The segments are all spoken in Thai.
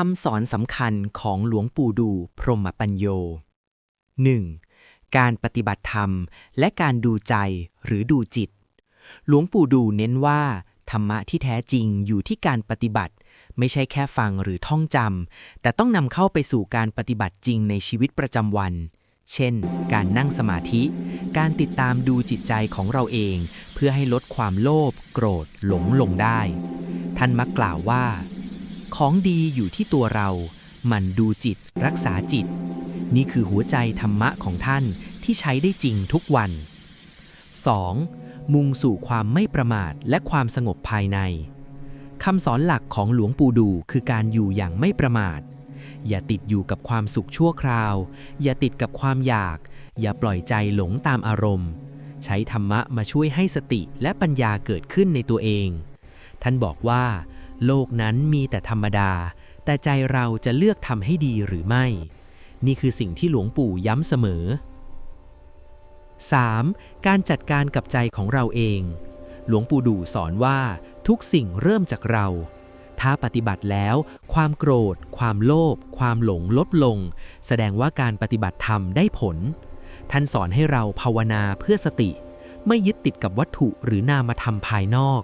คำสอนสำคัญของหลวงปู่ดูพรหมปัญโย 1. การปฏิบัติธรรมและการดูใจหรือดูจิต หลวงปู่ดูเน้นว่า ธรรมะที่แท้จริงอยู่ที่การปฏิบัติ ไม่ใช่แค่ฟังหรือท่องจำแต่ต้องนำเข้าไปสู่การปฏิบัติจริงในชีวิตประจำวัน เช่น การนั่งสมาธิ การติดตามดูจิตใจของเราเอง เพื่อให้ลดความโลภโกรธ หลงลงได้ ท่านมักกล่าวว่า ของดีอยู่ที่ตัวเรา มันดูจิตรักษาจิต นี่คือหัวใจธรรมะของท่านที่ใช้ได้จริงทุกวัน 2. มุ่งสู่ความไม่ประมาทและความสงบภายในคำสอนหลักของหลวงปู่ดูคือการอยู่อย่างไม่ประมาท อย่าติดอยู่กับความสุขชั่วคราว อย่าติดกับความอยาก อย่าปล่อยใจหลงตามอารมณ์ ใช้ธรรมะมาช่วยให้สติและปัญญาเกิดขึ้นในตัวเอง ท่านบอกว่า โลกนั้นมีแต่ธรรมดา แต่ใจเราจะเลือกทำให้ดีหรือไม่ นี่คือสิ่งที่หลวงปู่ย้ำเสมอ 3. การจัดการกับใจของเราเอง หลวงปู่ดูสอนว่า ทุกสิ่งเริ่มจากเรา ถ้าปฏิบัติแล้ว ความโกรธ ความโลภ ความหลงลดลง แสดงว่าการปฏิบัติธรรมได้ผล ท่านสอนให้เราภาวนาเพื่อสติ ไม่ยึดติดกับวัตถุหรือนามธรรมภายนอก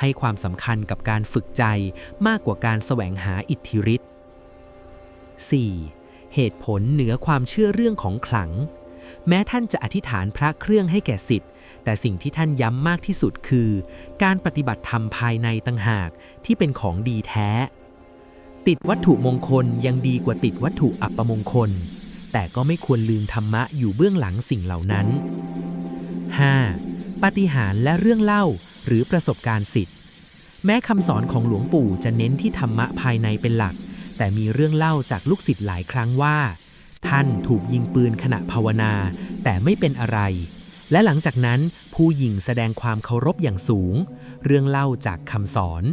ให้ความสำคัญกับการฝึกใจมากกว่าการแสวงหาอิทธิฤทธิ์ 4. เหตุผลเหนือความเชื่อเรื่องของขลัง แม้ท่านจะอธิษฐานพระเครื่องให้แก่สิทธิ์ แต่สิ่งที่ท่านย้ำมากที่สุดคือ การปฏิบัติธรรมภายในต่างหากที่เป็นของดีแท้ ติดวัตถุมงคลยังดีกว่าติดวัตถุอัปมงคล แต่ก็ไม่ควรลืมธรรมะอยู่เบื้องหลังสิ่งเหล่านั้น 5. ปาฏิหารและเรื่องเล่า หรือประสบการณ์สิทธิ์ แม้คำสอนของหลวงปู่จะเน้นที่ธรรมะภายในเป็นหลัก แต่มีเรื่องเล่าจากลูกศิษย์หลายครั้งว่า ท่านถูกยิงปืนขณะภาวนา แต่ไม่เป็นอะไร และหลังจากนั้นผู้ยิงแสดงความเคารพอย่างสูง เรื่องเล่าจากคำสอน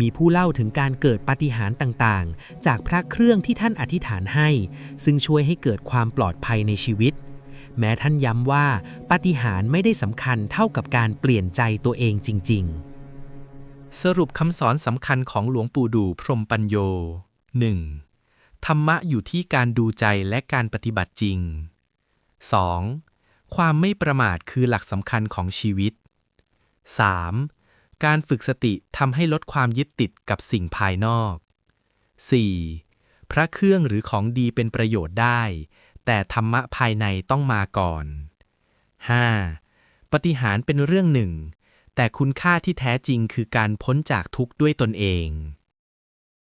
มีผู้เล่าถึงการเกิดปาฏิหาริย์ต่างๆ จากพระเครื่องที่ท่านอธิษฐานให้ ซึ่งช่วยให้เกิดความปลอดภัยในชีวิต แม้ท่านย้ำว่าปาฏิหาริย์ไม่ได้สำคัญเท่ากับการเปลี่ยนใจตัวเองจริง ๆ สรุปคำสอนสำคัญของหลวงปู่ดูพรมปัญโย 1. ธรรมะอยู่ที่การดูใจและการปฏิบัติจริง 2. ความไม่ประมาทคือหลักสำคัญของชีวิต 3. การฝึกสติทำให้ลดความยึดติดกับสิ่งภายนอก 4. พระเครื่องหรือของดีเป็นประโยชน์ได้ แต่ธรรมะภายในต้องมาก่อน 5. ปฏิหารเป็นเรื่องหนึ่ง แต่คุณค่าที่แท้จริงคือการพ้นจากทุกข์ด้วยตนเอง